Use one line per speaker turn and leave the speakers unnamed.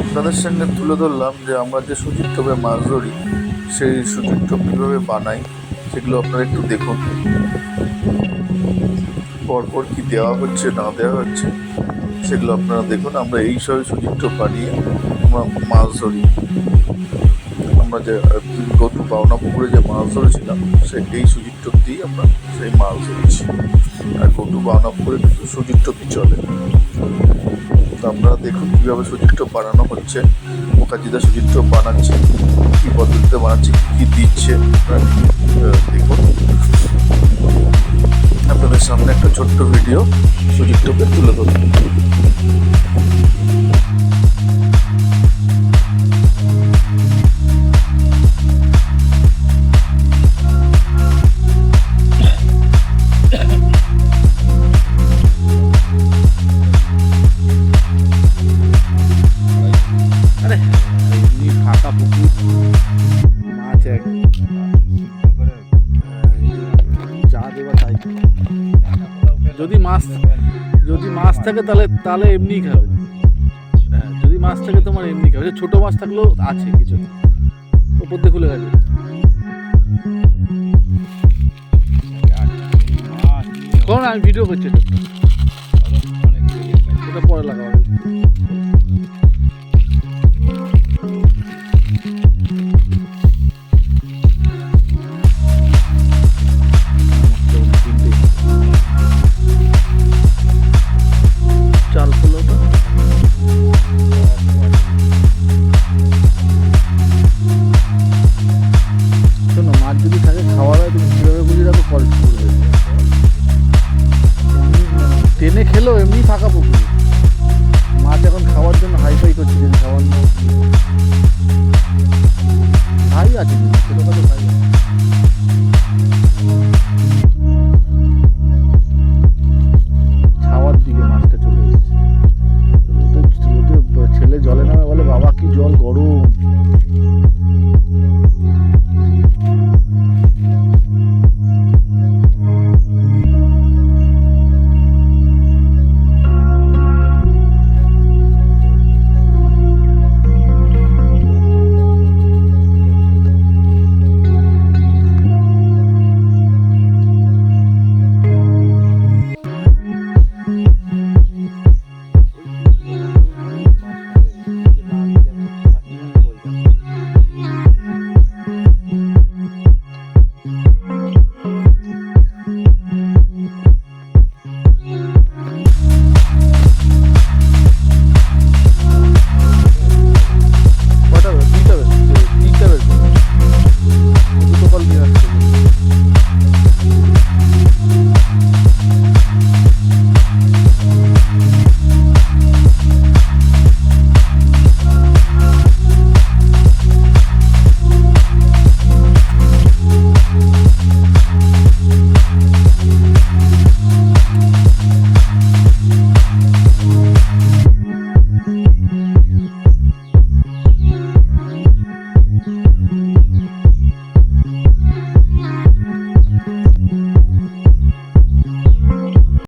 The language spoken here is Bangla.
আপনাদের সঙ্গে তুলে ধরলাম যে আমরা যে সুজির টোপে মাছ ধরি, সেই সুজির টোপ কীভাবে বানাই, সেগুলো আপনারা একটু দেখুন। পরপর কি দেওয়া হচ্ছে, না দেওয়া হচ্ছে, সেগুলো আপনারা দেখুন। আমরা এই সব টোপ বানিয়ে আমরা মাছ ধরি। আমরা যে গতু পাওনা পুকুরে যে মাছ ধরেছিলাম, সে এই সুজির টোপ দিয়েই আমরা সেই মাছ ধরেছি। আর গতু পাওনা পুকুরে কিন্তু সুজির টোপই চলে। আপনারা দেখুন কীভাবে সুচিত্র বানানো হচ্ছে। মোকাজিদা সুচিত্র বানাচ্ছে, কী পদ্ধতিতে বানাচ্ছে, কী দিচ্ছে দেখুন। আপনাদের সামনে একটা ছোট্ট ভিডিও সুচিত্রকে তুলে ধরুন
মাছ এক যা দেবা তাই যদি মাছ যদি মাছ থাকে তাহলে তাহলে এমনি খাবে। হ্যাঁ যদি মাছ থাকে তোমার এমনি খাবে। ছোট মাছ থাকলেও আছে কিছু। ওপর দিয়ে খুলে গেছে কোন আমি ভিডিও করছি এটা। পরে লাগাবো। এলো, এমনি ফাঁকা পুকুর। মাছ এখন খাওয়ার জন্য হাইফাই করছে খাওয়ার ভাই আছে ছোটোখাটো ভাই আছে।